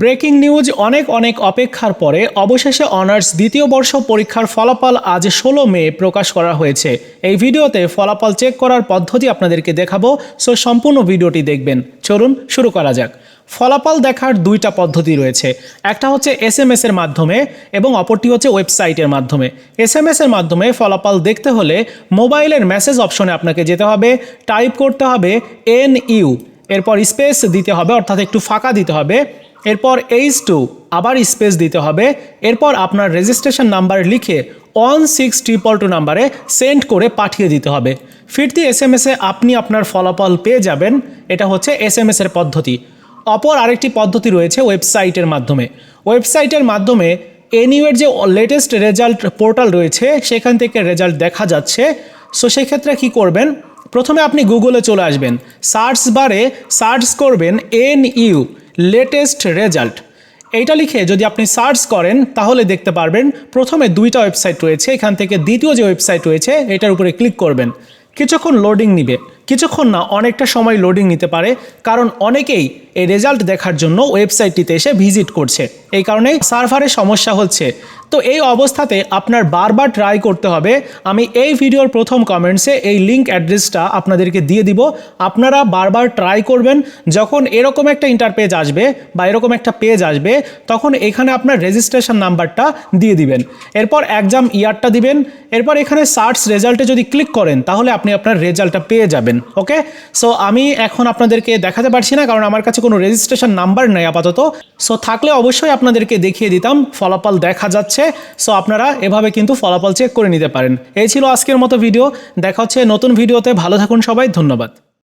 Breaking news, অনেক অনেক অপেক্ষার পরে অবশেষে অনার্স দ্বিতীয় বর্ষ পরীক্ষার ফলাফল আজ ষোলো মে প্রকাশ করা হয়েছে। এই ভিডিওতে ফলাফল চেক করার পদ্ধতি আপনাদেরকে দেখাবো, সো সম্পূর্ণ ভিডিওটি দেখবেন। চলুন শুরু করা যাক। ফলাফল দেখার দুইটা পদ্ধতি রয়েছে। একটা হচ্ছে এস এম এর মাধ্যমে এবং অপরটি হচ্ছে ওয়েবসাইটের মাধ্যমে। এস এম এর মাধ্যমে ফলাফল দেখতে হলে মোবাইলের মেসেজ অপশনে আপনাকে যেতে হবে, টাইপ করতে হবে এন ইউ, এরপর স্পেস দিতে হবে, অর্থাৎ একটু ফাঁকা দিতে হবে এরপর এইচ টু আবার স্পেস দিতে হবে। এরপর আপনার রেজিস্ট্রেশন নাম্বার লিখে ওয়ান সিক্স ট্রিপল টু নাম্বারে সেন্ড করে পাঠিয়ে দিতে হবে। ফিরতি এস এম এসে আপনি আপনার ফলাফল পেয়ে যাবেন। এটা হচ্ছে এস এম এর পদ্ধতি। অপর আরেকটি পদ্ধতি রয়েছে ওয়েবসাইটের মাধ্যমে। ওয়েবসাইটের মাধ্যমে এনইউয়ের যে লেটেস্ট রেজাল্ট পোর্টাল রয়েছে, সেখান থেকে রেজাল্ট দেখা যাচ্ছে। সো সেক্ষেত্রে কী করবেন? প্রথমে আপনি গুগলে চলে আসবেন। সার্চ বারে সার্চ করবেন এন ইউ লেটেস্ট রেজাল্ট এইটা লিখে যদি আপনি সার্চ করেন, তাহলে দেখতে পারবেন প্রথমে দুইটা ওয়েবসাইট রয়েছে, এখান থেকে দ্বিতীয় যে ওয়েবসাইট রয়েছে, এটার উপরে ক্লিক করবেন। কিছুক্ষণ লোডিং নিবে। কিছুক্ষণ না, অনেকটা সময় লোডিং নিতে পারে, কারণ অনেকেই এই রেজাল্ট দেখার জন্য ওয়েবসাইটটিতে এসে ভিজিট করছে। এই কারণে সার্ভারে সমস্যা হচ্ছে। তো এই অবস্থাতে আপনার বারবার ট্রাই করতে হবে। আমি এই ভিডিওর প্রথম কমেন্টসে এই লিঙ্ক অ্যাড্রেসটা আপনাদেরকে দিয়ে দিব। আপনারা বারবার ট্রাই করবেন, যখন এরকম একটা ইন্টারপেজ আসবে বা এরকম একটা পেজ আসবে, তখন এখানে আপনার রেজিস্ট্রেশন নাম্বারটা দিয়ে দিবেন। এরপর এক্সাম ইয়ারটা দিবেন। এরপর এখানে সার্চ রেজাল্টে যদি ক্লিক করেন, তাহলে আপনি আপনার রেজাল্টটা পেয়ে যাবেন ওকে সো আমি এখন আপনাদেরকে দেখাতে পারছি না, কারণ আমার কাছে কোনো রেজিস্ট্রেশন নাম্বার নেই আপাতত। সো থাকলে অবশ্যই আপনাদেরকে দেখিয়ে দিতাম, ফলাফল দেখা যাচ্ছে। সো আপনারা এভাবে কিন্তু ফলাফল চেক করে নিতে পারেন। এই ছিল আজকের মতো ভিডিও দেখা হচ্ছে নতুন ভিডিওতে ভালো থাকুন সবাই, ধন্যবাদ।